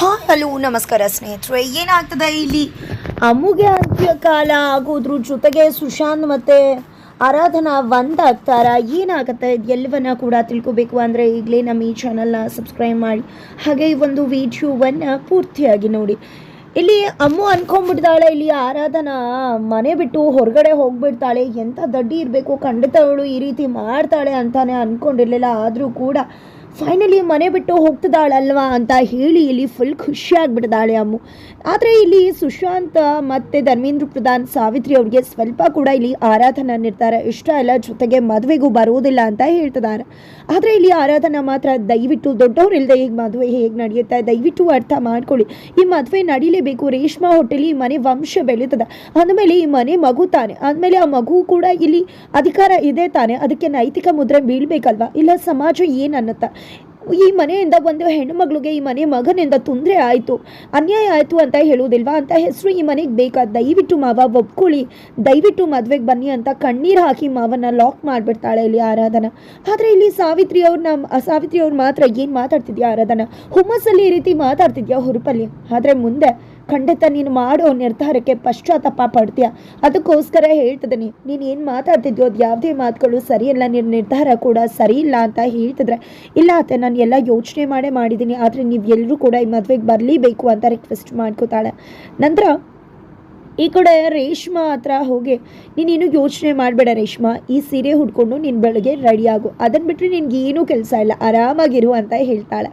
Hello, ನಮಸ್ಕಾರ ಸ್ನೇಹಿತರೆ. ಏನಾಗ್ತದೆ ಇಲ್ಲಿ? ಅಮ್ಮುಗೆ ಅಂತ್ಯಕಾಲ ಆಗೋದ್ರ ಜೊತೆಗೆ ಸುಶಾಂತ್ ಮತ್ತು ಆರಾಧನಾ ಒಂದಾಗ್ತಾರ ಏನಾಗುತ್ತೆ ಎಲ್ಲವನ್ನ ಕೂಡ ತಿಳ್ಕೊಬೇಕು ಅಂದರೆ ಈಗಲೇ ನಮ್ಮ ಈ ಚಾನಲ್ನ ಸಬ್ಸ್ಕ್ರೈಬ್ ಮಾಡಿ. ಹಾಗೆ ಈ ಒಂದು ವಿಡಿಯೋವನ್ನು ಪೂರ್ತಿಯಾಗಿ ನೋಡಿ. ಇಲ್ಲಿ ಅಮ್ಮು ಅನ್ಕೊಂಡ್ಬಿಡ್ತಾಳೆ, ಇಲ್ಲಿ ಆರಾಧನಾ ಮನೆ ಬಿಟ್ಟು ಹೊರಗಡೆ ಹೋಗ್ಬಿಡ್ತಾಳೆ. ಎಂಥ ದಡ್ಡಿ ಇರಬೇಕು, ಖಂಡಿತ ಅವಳು ಈ ರೀತಿ ಮಾಡ್ತಾಳೆ ಅಂತಾನೆ ಅನ್ಕೊಂಡಿರ್ಲಿಲ್ಲ. ಆದರೂ ಕೂಡ ಫೈನಲಿ ಮನೆ ಬಿಟ್ಟು ಹೋಗ್ತಿದ್ದಾಳಲ್ವಾ ಅಂತ ಹೇಳಿ ಇಲ್ಲಿ ಫುಲ್ ಖುಷಿ ಅಮ್ಮು. ಆದರೆ ಇಲ್ಲಿ ಸುಶಾಂತ್ ಮತ್ತು ಧರ್ಮೇಂದ್ರ ಪ್ರಧಾನ್ ಸಾವಿತ್ರಿ ಅವ್ರಿಗೆ ಸ್ವಲ್ಪ ಕೂಡ ಇಲ್ಲಿ ಆರಾಧನಾ ಇರ್ತಾರೆ ಇಷ್ಟ ಇಲ್ಲ, ಜೊತೆಗೆ ಮದುವೆಗೂ ಬರುವುದಿಲ್ಲ ಅಂತ ಹೇಳ್ತಿದ್ದಾರೆ. ಆದರೆ ಇಲ್ಲಿ ಆರಾಧನಾ ಮಾತ್ರ ದಯವಿಟ್ಟು ದೊಡ್ಡವರಿಲ್ಲದೆ ಈಗ ಮದುವೆ ಹೇಗೆ ನಡೆಯುತ್ತೆ? ದಯವಿಟ್ಟು ಅರ್ಥ ಮಾಡ್ಕೊಳ್ಳಿ. ಈ ಮದುವೆ ನಡೀಲೇಬೇಕು. ರೇಷ್ಮಾ ಹೋಟೆಲ್ ಈ ಮನೆ ವಂಶ ಬೆಳೀತದೆ. ಅಂದಮೇಲೆ ಈ ಮನೆ ಮಗು ತಾನೆ. ಅಂದಮೇಲೆ ಆ ಮಗು ಕೂಡ ಇಲ್ಲಿ ಅಧಿಕಾರ ಇದೆ ತಾನೆ. ಅದಕ್ಕೆ ನೈತಿಕ ಮುದ್ರೆ ಬೀಳ್ಬೇಕಲ್ವಾ? ಇಲ್ಲ ಸಮಾಜ ಏನು ಅನ್ನತ್ತೆ? ಈ ಮನೆಯಿಂದ ಒಂದು ಹೆಣ್ಣುಮಗಳಿಗೆ ಈ ಮನೆ ಮಗನಿಂದ ತೊಂದರೆ ಆಯಿತು. ಅನ್ಯಾಯ ಆಯಿತು ಅಂತ ಹೇಳುವುದಿಲ್ವಾ? ಅಂತ ಹೆಸರು ಈ ಮನೆಗೆ ಬೇಕಾ? ದಯವಿಟ್ಟು ಮಾವ, ಒಪ್ಕೊಳ್ಳಿ. ದಯವಿಟ್ಟು ಮದುವೆಗೆ ಬನ್ನಿ ಅಂತ ಕಣ್ಣೀರು ಹಾಕಿ ಮಾವನ್ನ ಲಾಕ್ ಮಾಡಿಬಿಡ್ತಾಳೆ ಇಲ್ಲಿ ಆರಾಧನ. ಆದರೆ ಇಲ್ಲಿ ಸಾವಿತ್ರಿ ಅವ್ರನ್ನ ಸಾವಿತ್ರಿ ಅವ್ರು ಮಾತ್ರ ಏನು ಮಾತಾಡ್ತಿದ್ಯಾ ಆರಾಧನ? ಹುಮ್ಮಸ್ಸಲ್ಲಿ ಈ ರೀತಿ ಮಾತಾಡ್ತಿದ್ಯಾ ಹುರುಪಲ್ಲಿ? ಆದರೆ ಮುಂದೆ ಖಂಡಿತ ನೀನು ಮಾಡೋ ನಿರ್ಧಾರಕ್ಕೆ ಪಶ್ಚಾತ್ತಾಪ ಪಡ್ತೀಯ. ಅದಕ್ಕೋಸ್ಕರ ಹೇಳ್ತಿದ್ದೀನಿ ನೀನು ಏನು ಮಾತಾಡ್ತಿದ್ಯೋ ಅದು ಯಾವುದೇ ಮಾತುಗಳು ಸರಿಯಲ್ಲ ನಿನ್ನ ನಿರ್ಧಾರ ಕೂಡ ಸರಿ ಇಲ್ಲ ಅಂತ ಹೇಳ್ತಿದ್ರೆ. ಇಲ್ಲ ಅತ್ತೆ, ನಾನು ಎಲ್ಲ ಯೋಚನೆ ಮಾಡೇ ಮಾಡಿದ್ದೀನಿ, ಆದರೆ ನೀವು ಎಲ್ಲರೂ ಕೂಡ ಈ ಮದುವೆಗೆ ಬರಲೇಬೇಕು ಅಂತ ರಿಕ್ವೆಸ್ಟ್ ಮಾಡ್ಕೋತಾಳೆ. ನಂತರ ಈ ಕಡೆ ರೇಷ್ಮಾ ಹತ್ರ ಹೋಗಿ, ನೀನೇನು ಯೋಚನೆ ಮಾಡಬೇಡ ರೇಷ್ಮಾ, ಈ ಸೀರೆ ಹುಡ್ಕೊಂಡು ನೀನು ಬೆಳಗ್ಗೆ ರೆಡಿಯಾಗು ಅದನ್ನು ಬಿಟ್ಟರೆ ನಿನಗೇನೂ ಕೆಲಸ ಇಲ್ಲ, ಆರಾಮಾಗಿರು ಅಂತ ಹೇಳ್ತಾಳೆ.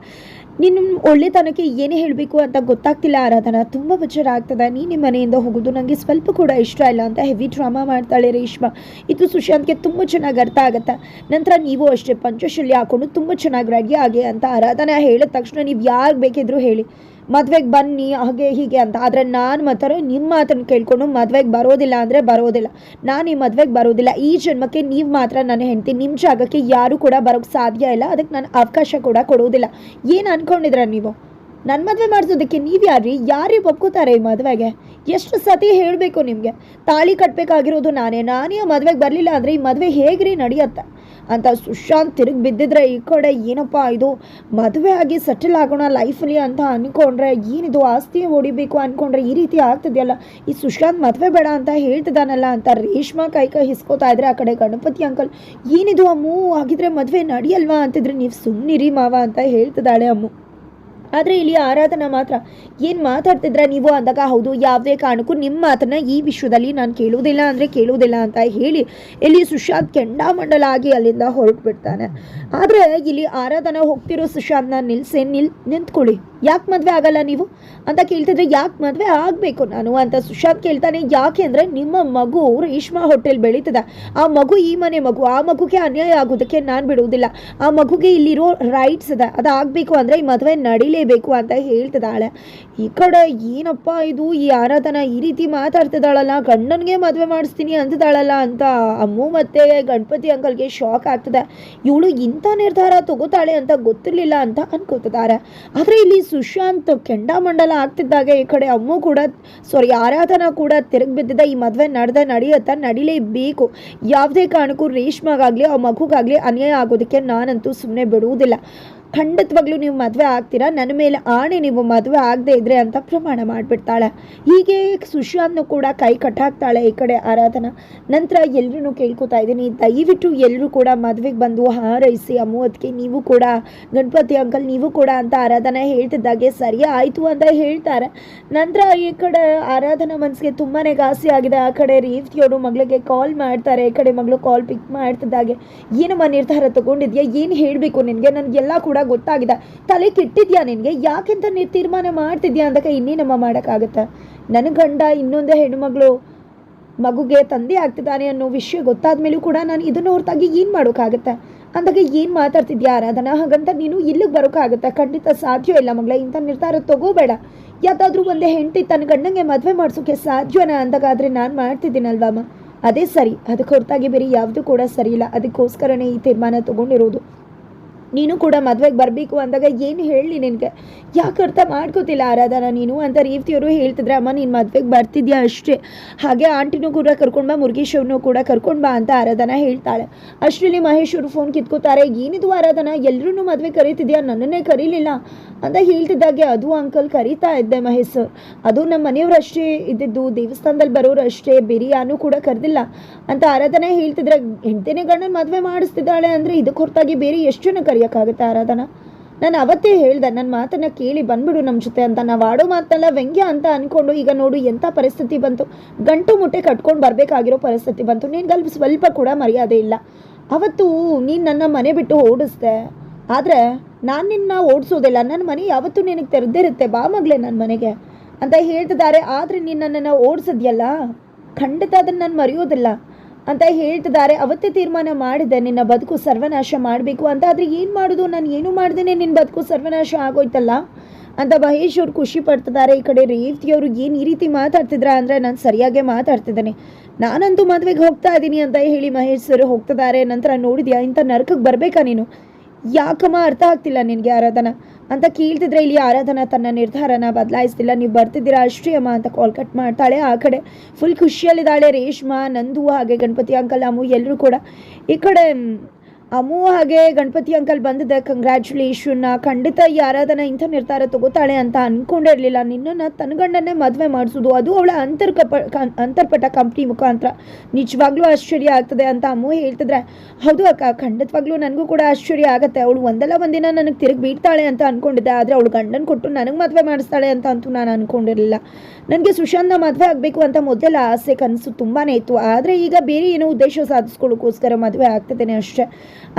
ನಿನ್ನ ಒಳ್ಳೆತನಕ್ಕೆ ಏನೇ ಹೇಳಬೇಕು ಅಂತ ಗೊತ್ತಾಗ್ತಿಲ್ಲ ಆರಾಧನಾ. ತುಂಬ ಬೇಜಾರು ಆಗ್ತದೆ ನೀನು ನಿಮ್ಮ ಮನೆಯಿಂದ ಹೋಗೋದು ನನಗೆ ಸ್ವಲ್ಪ ಕೂಡ ಇಷ್ಟ ಇಲ್ಲ ಅಂತ ಹೆವಿ ಡ್ರಾಮಾ ಮಾಡ್ತಾಳೆ ರೇಷ್ಮಾ. ಇದು ಸುಶಾಂತ್ಗೆ ತುಂಬ ಚೆನ್ನಾಗಿ ಅರ್ಥ ಆಗುತ್ತೆ. ನಂತರ ನೀವು ಅಷ್ಟೇ ಪಂಚಶಲ್ಯ ಹಾಕೊಂಡು ತುಂಬ ಚೆನ್ನಾಗಿ ರೆಡಿ ಆಗಿ ಅಂತ ಆರಾಧನಾ ಹೇಳಿದ ತಕ್ಷಣ ನೀವು ಯಾರು ಬೇಕಿದ್ರು ಹೇಳಿ. ಮದ್ವೆಗೆ ಬನ್ನಿ, ಹಾಗೆ ಹೀಗೆ ಅಂತ. ಆದರೆ ನಾನು ಮಾತ್ರ ನಿಮ್ಮ ಮಾತನ್ನು ಕೇಳ್ಕೊಂಡು ಮದ್ವೆಗೆ ಬರೋದಿಲ್ಲ ಅಂದರೆ ಬರೋದಿಲ್ಲ. ನಾನು ಈ ಮದ್ವೆಗೆ ಬರೋದಿಲ್ಲ. ಈ ಜನ್ಮಕ್ಕೆ ನೀವು ಮಾತ್ರ ನಾನು ಹೆಂಡತಿ. ನಿಮ್ಮ ಜಾಗಕ್ಕೆ ಯಾರೂ ಕೂಡ ಬರೋಕ್ಕೆ ಸಾಧ್ಯ ಇಲ್ಲ. ಅದಕ್ಕೆ ನಾನು ಅವಕಾಶ ಕೂಡ ಕೊಡೋದಿಲ್ಲ. ಏನು ಅನ್ಕೊಂಡಿದ್ರ ನೀವು? ನನ್ನ ಮದುವೆ ಮಾಡಿಸೋದಕ್ಕೆ ನೀವು ಯಾರ್ರಿ? ಯಾರಿಗೆ ಒಪ್ಕೋತಾರೆ ಈ ಮದುವೆಗೆ? ಎಷ್ಟು ಸತಿ ಹೇಳಬೇಕು ನಿಮಗೆ? ತಾಳಿ ಕಟ್ಟಬೇಕಾಗಿರೋದು ನಾನೇ. ನಾನೇ ಮದುವೆಗೆ ಬರಲಿಲ್ಲ ಅಂದರೆ ಈ ಮದುವೆ ಹೇಗ್ರಿ ನಡೆಯುತ್ತೆ? ಅಂತ ಸುಶಾಂತ್ ತಿರುಗಿ ಬಿದ್ದಿದ್ರೆ ಈ ಕಡೆ ಏನಪ್ಪ ಇದು? ಮದುವೆ ಆಗಿ ಸೆಟಲ್ ಆಗೋಣ ಲೈಫಲ್ಲಿ ಅಂತ ಅಂದ್ಕೊಂಡ್ರೆ ಏನಿದು? ಆಸ್ತಿ ಹೊಡಿಬೇಕು ಅಂದ್ಕೊಂಡ್ರೆ ಈ ರೀತಿ ಆಗ್ತದೆಯಲ್ಲ? ಈ ಸುಶಾಂತ್ ಮದುವೆ ಬೇಡ ಅಂತ ಹೇಳ್ತಿದ್ದಾನಲ್ಲ ಅಂತ ರೇಷ್ಮಾ ಕೈ ಕೈ ಹಿಸ್ಕೋತಾ ಇದ್ರೆ ಆ ಕಡೆ ಗಣಪತಿ ಅಂಕಲ್ ಏನಿದು ಅಮ್ಮು? ಆಗಿದ್ರೆ ಮದುವೆ ನಡೆಯಲ್ವಾ ಅಂತಿದ್ರೆ ನೀವು ಸುಮ್ಮನಿರಿ ಮಾವ ಅಂತ ಹೇಳ್ತಿದ್ದಾಳೆ ಅಮ್ಮು. ಆದರೆ ಇಲ್ಲಿ ಆರಾಧನಾ ಮಾತ್ರ. ಏನು ಮಾತಾಡ್ತಿದ್ರ ನೀವು ಅಂದಾಗ ಹೌದು, ಯಾವುದೇ ಕಾರಣಕ್ಕೂ ನಿಮ್ಮ ಮಾತನ್ನ ಈ ವಿಷಯದಲ್ಲಿ ನಾನು ಕೇಳುವುದಿಲ್ಲ ಅಂದರೆ ಕೇಳುವುದಿಲ್ಲ ಅಂತ ಹೇಳಿ ಇಲ್ಲಿ ಸುಶಾಂತ್ ಕೆಂಡಾಮಂಡಲ ಆಗಿ ಅಲ್ಲಿಂದ ಹೊರಟು ಬಿಡ್ತಾನೆ ಆದರೆ ಇಲ್ಲಿ ಆರಾಧನಾ ಹೋಗ್ತಿರೋ ಸುಶಾಂತ್ನ ನಿಲ್ಸೆ ನಿಲ್ ನಿಂತ್ಕೊಳ್ಳಿ. ಯಾಕೆ ಮದುವೆ ಆಗಲ್ಲ ನೀವು? ಅಂತ ಕೇಳ್ತಿದ್ರೆ ಯಾಕೆ ಮದುವೆ ಆಗಬೇಕು ನಾನು ಅಂತ ಸುಶಾಂತ್ ಕೇಳ್ತಾನೆ. ಯಾಕೆ ಅಂದರೆ ನಿಮ್ಮ ಮಗು ರೇಷ್ಮಾ ಹೋಟೆಲ್ ಬೆಳೀತದೆ. ಆ ಮಗು ಈ ಮನೆ ಮಗು, ಆ ಮಗುಗೆ ಅನ್ಯಾಯ ಆಗೋದಕ್ಕೆ ನಾನು ಬಿಡುವುದಿಲ್ಲ. ಆ ಮಗುಗೆ ಇಲ್ಲಿರೋ ರೈಟ್ಸ್ ಇದೆ. ಅದು ಆಗಬೇಕು ಅಂದರೆ ಈ ಮದುವೆ ನಡಿಲೇಬೇಕು ಅಂತ ಹೇಳ್ತಿದ್ದಾಳೆ. ಈ ಕಡೆ ಏನಪ್ಪ ಇದು? ಈ ಆರಾಧನ ಈ ರೀತಿ ಮಾತಾಡ್ತಿದ್ದಾಳಲ್ಲ, ಗಂಡನಿಗೆ ಮದುವೆ ಮಾಡಿಸ್ತೀನಿ ಅಂತಿದ್ದಾಳಲ್ಲ ಅಂತ ಅಮ್ಮು ಮತ್ತು ಗಣಪತಿ ಅಂಕಲ್ಗೆ ಶಾಕ್ ಆಗ್ತದೆ. ಇವಳು ಇಂಥ ನಿರ್ಧಾರ ತಗೋತಾಳೆ ಅಂತ ಗೊತ್ತಿರಲಿಲ್ಲ ಅಂತ ಅನ್ಕೋತಿದ್ದಾರೆ. ಆದರೆ ಇಲ್ಲಿ ಸುಶಾಂತ್ ಕೆಂಡಾಮಂಡಲ ಆಗ್ತಿದ್ದಾಗ. ಈ ಕಡೆ ಅಮ್ಮು ಕೂಡ ಸಾರಿ ಆರಾಧನಾ ಕೂಡ ತಿರುಗಿ ಬಿದ್ದಿದ್ದ ಈ ಮದುವೆ ನಡೆದ ನಡೆಯುತ್ತಾ ನಡಿಲೇಬೇಕು. ಯಾವುದೇ ಕಾರಣಕ್ಕೂ ರೇಷ್ಮಾಗಾಗಲಿ, ಆ ಮಗುಗಾಗಲಿ ಅನ್ಯಾಯ ಆಗೋದಕ್ಕೆ ನಾನಂತೂ ಸುಮ್ಮನೆ ಬಿಡುವುದಿಲ್ಲ. ಖಂಡಿತವಾಗ್ಲೂ ನೀವು ಮದುವೆ ಆಗ್ತೀರಾ? ನನ್ನ ಮೇಲೆ ಆಣೆ ನೀವು ಮದುವೆ ಆಗದೆ ಇದ್ರೆ ಅಂತ ಪ್ರಮಾಣ ಮಾಡಿಬಿಡ್ತಾಳೆ. ಹೀಗೆ ಸುಶಾಂತ್ನು ಕೂಡ ಕೈ ಕಟ್ಟಾಕ್ತಾಳೆ ಈ ಕಡೆ ಆರಾಧನಾ. ನಂತರ ಎಲ್ಲರೂ ಕೇಳ್ಕೊತಾ ಇದ್ದೀನಿ. ದಯವಿಟ್ಟು ಎಲ್ಲರೂ ಕೂಡ ಮದುವೆಗೆ ಬಂದು ಹಾರೈಸಿ ಅಮ್ಮುವತ್ಗೆ ನೀವು ಕೂಡ, ಗಣಪತಿ ಅಂಕಲ್ ನೀವು ಕೂಡ ಅಂತ ಆರಾಧನಾ ಹೇಳ್ತಿದ್ದಾಗೆ ಸರಿ ಆಯಿತು ಅಂತ ಹೇಳ್ತಾರೆ. ನಂತರ ಈ ಕಡೆ ಆರಾಧನಾ ಮನಸ್ಸಿಗೆ ತುಂಬಾ ಘಾಸಿ ಆಗಿದೆ. ಆ ಕಡೆ ರೀತಿಯವರು ಮಗಳಿಗೆ ಕಾಲ್ ಮಾಡ್ತಾರೆ. ಈ ಕಡೆ ಮಗಳು ಕಾಲ್ ಪಿಕ್ ಮಾಡ್ತಿದ್ದಾಗೆ. ಏನಮ್ಮ ನಿರ್ಧಾರ ತಗೊಂಡಿದ್ಯಾ? ಏನು ಹೇಳಬೇಕು ನಿನಗೆ? ನನಗೆಲ್ಲ ಕೂಡ ಗೊತ್ತಾಗಿದೆ. ತಲೆ ಕೆಟ್ಟಿದ್ಯಾ ನಿನಗೆ? ಯಾಕೆಂತ ನೀನು ತೀರ್ಮಾನ ಮಾಡ್ತಿದ್ಯಾ ಅಂದಾಗ ಇನ್ನೇನಮ್ಮ ಮಾಡೋಕ್ಕಾಗತ್ತೆ? ನನ್ನ ಗಂಡ ಇನ್ನೊಂದು ಹೆಣ್ಣುಮಗಳು ಮಗುಗೆ ತಂದೆ ಆಗ್ತಿದ್ದಾನೆ ಅನ್ನೋ ವಿಷಯ ಗೊತ್ತಾದ ಮೇಲೂ ಕೂಡ ನಾನು ಇದನ್ನು ಹೊರತಾಗಿ ಏನು ಮಾಡೋಕ್ಕಾಗತ್ತೆ? ಅಂದಾಗ ಏನು ಮಾತಾಡ್ತಿದ್ಯಾ ಆರಾಧನಾ? ಹಾಗಂತ ನೀನು ಇಲ್ಲಿಗೆ ಬರೋಕ್ಕಾಗತ್ತೆ? ಖಂಡಿತ ಸಾಧ್ಯ ಇಲ್ಲ ಮಗಳ, ಇಂಥ ನಿರ್ಧಾರ ತಗೋಬೇಡ. ಯಾವುದಾದ್ರೂ ಒಂದೇ ಹೆಂಡತಿ ತನ್ನ ಗಂಡಂಗೆ ಮದುವೆ ಮಾಡಿಸೋಕೆ ಸಾಧ್ಯನಾ ಅಂದಾಗಾದ್ರೆ ನಾನು ಮಾಡ್ತಿದ್ದೀನಲ್ವಮ್ಮ ಅದೇ ಸರಿ, ಅದಕ್ಕೆ ಹೊರತಾಗಿ ಬೇರೆ ಯಾವುದೂ ಕೂಡ ಸರಿ ಇಲ್ಲ. ಅದಕ್ಕೋಸ್ಕರನೇ ಈ ತೀರ್ಮಾನ ತಗೊಂಡಿರೋದು. ನೀನು ಕೂಡ ಮದುವೆಗೆ ಬರಬೇಕು ಅಂದಾಗ ಏನು ಹೇಳಿ ನಿನಗೆ? ಯಾಕೆ ಅರ್ಥ ಮಾಡ್ಕೋತಿಲ್ಲ ಆರಾಧನ ನೀನು? ಅಂತ ರೀತಿಯವರು ಹೇಳ್ತಿದ್ರೆ, ಅಮ್ಮ, ನೀನು ಮದುವೆಗೆ ಬರ್ತಿದ್ಯಾ ಅಷ್ಟೇ. ಹಾಗೆ ಆಂಟಿನೂ ಕೂಡ ಕರ್ಕೊಂಡು ಬಾ ಮುರುಗೇಶವ್ರನ್ನೂ ಕೂಡ ಕರ್ಕೊಂಡು ಬಾ, ಅಂತ ಆರಾಧನ ಹೇಳ್ತಾಳೆ. ಅಷ್ಟರಲ್ಲಿ ಮಹೇಶ್ ಅವರು ಫೋನ್ ಕಿತ್ಕೋತಾರೆ, ಏನಿದು ಆರಾಧನಾ? ಎಲ್ಲರೂ ಮದುವೆ ಕರೀತಿದ್ಯಾ? ನನ್ನನ್ನೇ ಕರೀಲಿಲ್ಲ? ಅಂತ ಹೇಳ್ತಿದ್ದಾಗೆ, ಅದು ಅಂಕಲ್ ಕರೀತಾ ಇದ್ದೆ ಮಹೇಶ್ ಸರ್. ಅದು ನಮ್ಮ ಮನೆಯವರು ಅಷ್ಟೇ ಇದ್ದಿದ್ದು ದೇವಸ್ಥಾನದಲ್ಲಿ ಬರೋರು ಅಷ್ಟೇ ಬೇರೆ ಯಾರು ಕೂಡ ಕರೆದಿಲ್ಲ. ಅಂತ ಆರಾಧನೆ ಹೇಳ್ತಿದ್ರೆ, ಹೆಂಡತಿನೇ ಗಂಡನ ಮದುವೆ ಮಾಡಿಸ್ತಿದ್ದಾಳೆ ಅಂದರೆ ಇದಕ್ಕೆ ಹೊರತಾಗಿ ಬೇರೆ ಎಷ್ಟು ಜನ ಕರೆಯೋಕ್ಕಾಗುತ್ತೆ ಆರಾಧನಾ. ನಾನು ಅವತ್ತೇ ಹೇಳ್ದೆ ನನ್ನ ಮಾತನ್ನ ಕೇಳಿ ಬಂದ್ಬಿಡು ನಮ್ಮ ಜೊತೆ ಅಂತ. ನಾವು ಆಡೋ ಮಾತನ್ನೆಲ್ಲ ವ್ಯಂಗ್ಯ ಅಂತ ಅಂದ್ಕೊಂಡು ಈಗ ನೋಡು ಎಂಥ ಪರಿಸ್ಥಿತಿ ಬಂತು. ಗಂಟು ಮುಟ್ಟೆ ಕಟ್ಕೊಂಡು ಬರಬೇಕಾಗಿರೋ ಪರಿಸ್ಥಿತಿ ಬಂತು. ನಿನ್ಗಲ್ಲಿ ಸ್ವಲ್ಪ ಕೂಡ ಮರ್ಯಾದೆ ಇಲ್ಲ. ಅವತ್ತು ನೀನು ನನ್ನ ಮನೆ ಬಿಟ್ಟು ಓಡಿಸ್ದೆ. ಆದರೆ ನಾನು ನಿನ್ನ ಓಡಿಸೋದಿಲ್ಲ. ನನ್ನ ಮನೆ ಯಾವತ್ತೂ ನಿನಗೆ ತೆರೆದಿರುತ್ತೆ ಬಾ ಮಗಳೇ ನನ್ನ ಮನೆಗೆ ಅಂತ ಹೇಳ್ತಿದ್ದಾರೆ. ಆದರೆ ನೀನು ನನ್ನನ್ನು ಓಡಿಸಿದ್ಯಲ್ಲ? ಖಂಡಿತ ಅದನ್ನು ನಾನು ಮರೆಯೋದಿಲ್ಲ. ಅಂತ ಹೇಳ್ತಿದ್ದಾರೆ. ಅವತ್ತೇ ತೀರ್ಮಾನ ಮಾಡಿದೆ. ನಿನ್ನ ಬದುಕು ಸರ್ವನಾಶ ಮಾಡಬೇಕು. ಅಂತ ಆದರೆ ಏನು ಮಾಡೋದು? ನಾನು ಏನು ಮಾಡಿದೆ ನಿನ್ನ ಬದುಕು ಸರ್ವನಾಶ ಆಗೋಯ್ತಲ್ಲ? ಅಂತ ಮಹೇಶ್ ಅವ್ರು ಖುಷಿ ಪಡ್ತಿದ್ದಾರೆ. ಈ ಕಡೆ ರೇವತಿಯವರು ಏನು ಈ ರೀತಿ ಮಾತಾಡ್ತಿದ್ರ ಅಂದರೆ ನಾನು ಸರಿಯಾಗೇ ಮಾತಾಡ್ತಿದ್ದೇನೆ. ನಾನಂತೂ ಮದುವೆಗೆ ಹೋಗ್ತಾ ಇದ್ದೀನಿ ಅಂತ ಹೇಳಿ ಮಹೇಶ್ ಸರ್ ಹೋಗ್ತಿದ್ದಾರೆ. ನಂತರ ನೋಡಿದ್ಯಾ, ಇಂಥ ನರಕಕ್ಕೆ ಬರಬೇಕಾ ನೀನು? ಯಾಕಮ್ಮ ಅರ್ಥ ಆಗ್ತಿಲ್ಲ ನಿನಗೆ ಆರಾಧನಾ? ಅಂತ ಕೇಳ್ತಿದ್ರೆ ಇಲ್ಲಿ ಆರಾಧನಾ ತನ್ನ ನಿರ್ಧಾರನ ಬದಲಾಯಿಸ್ತಿಲ್ಲ. ನೀವು ಬರ್ತಿದ್ದೀರಾ ಅಷ್ಟೇ ಅಂತ ಕಾಲ್ ಕಟ್ ಮಾಡ್ತಾಳೆ. ಆ ಕಡೆ ಫುಲ್ ಖುಷಿಯಲ್ಲಿದ್ದಾಳೆ ರೇಷ್ಮಾ, ನಂದು ಹಾಗೆ ಗಣಪತಿ, ಅಂಕಲ್ ಅಮ್ಮು ಎಲ್ಲರೂ ಕೂಡ. ಈ ಕಡೆ ಮ್, ಅಮ್ಮು ಹಾಗೆ ಗಣಪತಿ ಅಂಕಲ್ ಬಂದಿದೆ ಕಂಗ್ರ್ಯಾಚುಲೇಷನ್ನ ಖಂಡಿತ ಈ ಇಂಥ ನಿರ್ಧಾರ ತಗೋತಾಳೆ ಅಂತ ಅನ್ಕೊಂಡಿರ್ಲಿಲ್ಲ ನಿನ್ನನ್ನು ತನ್ನ ಗಂಡನ್ನೇ ಮದುವೆ ಮಾಡಿಸೋದು ಅದು ಅವಳ ಅಂತರ್ಕಪ ಅಂತರ್ಪಟ ಕಂಪ್ನಿ ಮುಖಾಂತರ. ನಿಜವಾಗ್ಲೂ ಆಶ್ಚರ್ಯ ಆಗ್ತದೆ ಅಂತ ಅಮ್ಮು ಹೇಳ್ತಿದ್ರೆ ಹೌದು ಅಕ್ಕ ಖಂಡಿತವಾಗ್ಲೂ ನನಗೂ ಕೂಡ ಆಶ್ಚರ್ಯ ಆಗುತ್ತೆ. ಅವಳು ಒಂದಲ್ಲ ಒಂದಿನ ನನಗೆ ತಿರುಗಿ ಬೀಳ್ತಾಳೆ ಅಂತ ಅನ್ಕೊಂಡಿದ್ದೆ. ಆದರೆ ಅವಳು ಗಂಡನ ಕೊಟ್ಟು ನನಗೆ ಮದುವೆ ಮಾಡಿಸ್ತಾಳೆ ಅಂತ ಅಂತೂ ನಾನು ಅನ್ಕೊಂಡಿರಲಿಲ್ಲ. ನನಗೆ ಸುಶಾಂತ್ನ ಮದುವೆ ಆಗಬೇಕು ಅಂತ ಮೊದಲೆಲ್ಲ ಆಸೆ ಕನಸು ತುಂಬಾ ಇತ್ತು. ಆದರೆ ಈಗ ಬೇರೆ ಏನೋ ಉದ್ದೇಶ ಸಾಧಿಸ್ಕೊಳ್ಳೋಕ್ಕೋಸ್ಕರ ಮದುವೆ ಆಗ್ತಿದ್ದೇನೆ ಅಷ್ಟೇ.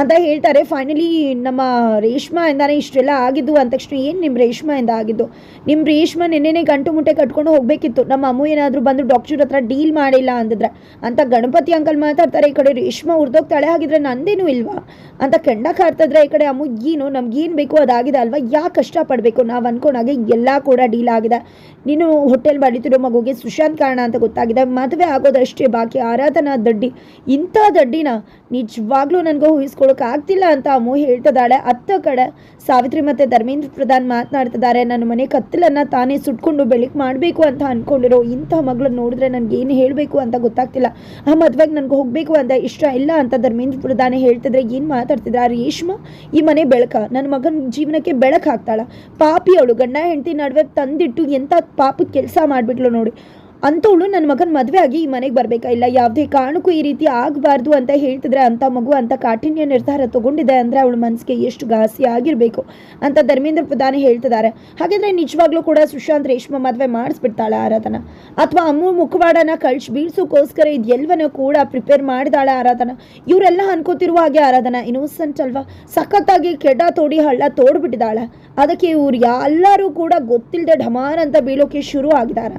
ಅಂತ ಹೇಳ್ತಾರೆ. ಫೈನಲಿ ನಮ್ಮ ರೇಷ್ಮಾ ಇಂದಾನೆ ಇಷ್ಟೆಲ್ಲ ಆಗಿದ್ದು ಅಂದ ತಕ್ಷಣ ಏನು ನಿಮ್ಮ ರೇಷ್ಮೆಯಿಂದ ಆಗಿದ್ದು? ನಿಮ್ಮ ರೇಷ್ಮಾ ನೆನ್ನೆನೇ ಗಂಟು ಮುಟ್ಟೆ ಕಟ್ಕೊಂಡು ಹೋಗಬೇಕಿತ್ತು. ನಮ್ಮ ಅಮ್ಮು ಏನಾದರೂ ಬಂದು ಡಾಕ್ಟರ್ ಹತ್ರ ಡೀಲ್ ಮಾಡಿಲ್ಲ ಅಂದಿದ್ರೆ. ಅಂತ ಗಣಪತಿ ಅಂಕಲ್ ಮಾತಾಡ್ತಾರೆ, ಈ ಕಡೆ ರೇಷ್ಮಾ ಉರ್ದೋಗ್ತಾಳೆ ಆಗಿದ್ರೆ ನಂದೇನು ಇಲ್ವಾ? ಅಂತ ಕೆಂಡ ಕಾಡ್ತಿದ್ರೆ ಈ ಕಡೆ ಅಮ್ಮು, ಏನು? ನಮ್ಗೇನು ಬೇಕು? ಅದಾಗಿದೆ ಅಲ್ವಾ? ಯಾಕೆ ಕಷ್ಟಪಡಬೇಕು? ನಾವು ಅಂದ್ಕೊಂಡಾಗೆ ಎಲ್ಲ ಕೂಡ ಡೀಲ್ ಆಗಿದೆ. ನೀನು ಹೋಟೆಲ್ ಬಡಿತಿರೋ ಮಗುಗೆ ಸುಶಾಂತ್ ಕಾರಣ ಅಂತ ಗೊತ್ತಾಗಿದೆ. ಮದುವೆ ಆಗೋದಷ್ಟೇ ಬಾಕಿ. ಆರಾಧನಾ ದಡ್ಡಿ. ಇಂಥ ದಡ್ಡಿನ ನಿಜವಾಗ್ಲೂ ನನಗೂ ಊಹಿಸ್ಕೊಳಕ್ಕೆ ಆಗ್ತಿಲ್ಲ ಅಂತ ಅಮ್ಮು ಹೇಳ್ತದಾಳೆ ಅತ್ತ ಕಡೆ ಸಾವಿತ್ರಿ ಮತ್ತೆ ಧರ್ಮೇಂದ್ರ ಪ್ರಧಾನ್ ಮಾತನಾಡ್ತಿದ್ದಾರೆ. ನನ್ನ ಮನೆ ಕತ್ತಲನ್ನ ತಾನೇ ಸುಟ್ಕೊಂಡು ಬೆಳಿಕ್ ಮಾಡಬೇಕು ಅಂತ ಅನ್ಕೊಂಡಿರೋ ಇಂಥ ಮಗಳನ್ನ ನೋಡಿದ್ರೆ ನನಗೆ ಏನು ಹೇಳಬೇಕು ಅಂತ ಗೊತ್ತಾಗ್ತಿಲ್ಲ. ಆ ಮದುವೆಗೆ ನನಗೆ ಹೋಗಬೇಕು ಅಂತ ಇಷ್ಟ ಇಲ್ಲ ಅಂತ ಧರ್ಮೇಂದ್ರ ಪ್ರಧಾನ ಹೇಳ್ತಿದ್ರೆ ಏನು ಮಾತಾಡ್ತಿದ್ರೆ? ಆ ರೇಷ್ಮಾ, ಈ ಮನೆ ಬೆಳಕ. ನನ್ನ ಮಗನ ಜೀವನಕ್ಕೆ ಬೆಳಕು ಹಾಕ್ತಾಳ ಪಾಪಿ ಅವಳು. ಗಂಡ ಹೆಂಡತಿ ನಡುವೆ ತಂದಿಟ್ಟು ಎಂತ ಪಾಪದ ಕೆಲಸ ಮಾಡಿಬಿಟ್ಲು ನೋಡಿ. ಅಂಥವಳು ನನ್ನ ಮಗನ ಮದುವೆ ಆಗಿ ಈ ಮನೆಗೆ ಬರಬೇಕಾ? ಇಲ್ಲ, ಯಾವುದೇ ಕಾರಣಕ್ಕೂ ಈ ರೀತಿ ಆಗಬಾರ್ದು ಅಂತ ಹೇಳ್ತಿದ್ರೆ ಅಂಥ ಮಗು ಅಂತ ಕಾಠಿಣ್ಯ ನಿರ್ಧಾರ ತಗೊಂಡಿದೆ ಅಂದರೆ ಅವಳ ಮನಸ್ಸಿಗೆ ಎಷ್ಟು ಘಾಸಿ ಆಗಿರಬೇಕು ಅಂತ ಧರ್ಮೇಂದ್ರ ಪ್ರಧಾನಿ ಹೇಳ್ತಿದ್ದಾರೆ. ಹಾಗಾದರೆ ನಿಜವಾಗ್ಲೂ ಕೂಡ ಸುಶಾಂತ್ ರೇಷ್ಮಾ ಮದುವೆ ಮಾಡಿಸ್ಬಿಡ್ತಾಳೆ ಆರಾಧನ. ಅಥವಾ ಅಮ್ಮ ಮುಖವಾಡನ ಕಳ್ಸಿ ಬೀಳ್ಸೋಕ್ಕೋಸ್ಕರ ಇದೆಲ್ಲವನ್ನೂ ಕೂಡ ಪ್ರಿಪೇರ್ ಮಾಡಿದಾಳೆ ಆರಾಧನ. ಇವರೆಲ್ಲ ಅನ್ಕೋತಿರುವ ಹಾಗೆ ಆರಾಧನ. ಇನ್ನೋಸೆಂಟ್ ಅಲ್ವಾ? ಸಖತ್ತಾಗಿ ಕೆಡ ತೋಡಿ ಹಳ್ಳ ತೋಡ್ಬಿಟ್ಟಿದ್ದಾಳೆ. ಅದಕ್ಕೆ ಇವ್ರು ಎಲ್ಲರೂ ಕೂಡ ಗೊತ್ತಿಲ್ಲದೆ ಢಮಾರ್ ಅಂತ ಬೀಳೋಕೆ ಶುರು ಆಗಿದ್ದಾರೆ.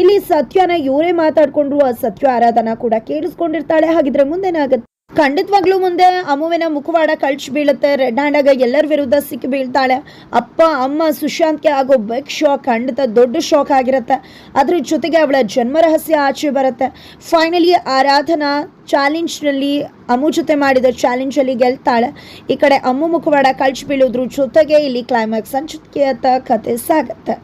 ಇಲ್ಲಿ ಸತ್ಯನ ಇವರೇ ಮಾತಾಡ್ಕೊಂಡ್ರು, ಆ ಸತ್ಯ ಆರಾಧನಾ ಕೂಡ ಕೇಳಿಸ್ಕೊಂಡಿರ್ತಾಳೆ. ಹಾಗಿದ್ರೆ ಮುಂದೇನಾಗುತ್ತೆ? ಖಂಡಿತವಾಗ್ಲೂ ಮುಂದೆ ಅಮ್ಮುವಿನ ಮುಖವಾಡ ಕಳ್ಚಿ ಬೀಳುತ್ತೆ. ರೆಡ್ ಹ್ಯಾಂಡಾಗ ಎಲ್ಲರ ವಿರುದ್ಧ ಸಿಕ್ಕಿ ಬೀಳ್ತಾಳೆ. ಅಪ್ಪ, ಅಮ್ಮ, ಸುಶಾಂತ್ಗೆ ಆಗೋ ಬೆಗ್ ಶಾಕ್ ಖಂಡಿತ ದೊಡ್ಡ ಶಾಕ್ ಆಗಿರುತ್ತೆ. ಅದ್ರ ಜೊತೆಗೆ ಅವಳ ಜನ್ಮ ರಹಸ್ಯ ಆಚೆ ಬರುತ್ತೆ. ಫೈನಲಿ ಆರಾಧನಾ ಚಾಲೆಂಜ್ನಲ್ಲಿ ಅಮ್ಮು ಜೊತೆ ಮಾಡಿದ ಚಾಲೆಂಜಲ್ಲಿ ಗೆಲ್ತಾಳೆ. ಈ ಕಡೆ ಅಮ್ಮು ಮುಖವಾಡ ಕಳ್ಚಿ ಬೀಳೋದ್ರ ಜೊತೆಗೆ ಇಲ್ಲಿ ಕ್ಲೈಮ್ಯಾಕ್ಸ್ ಅಂಚುತ್ಕೆಯತ್ತ ಕತೆ ಸಾಗತ್ತೆ.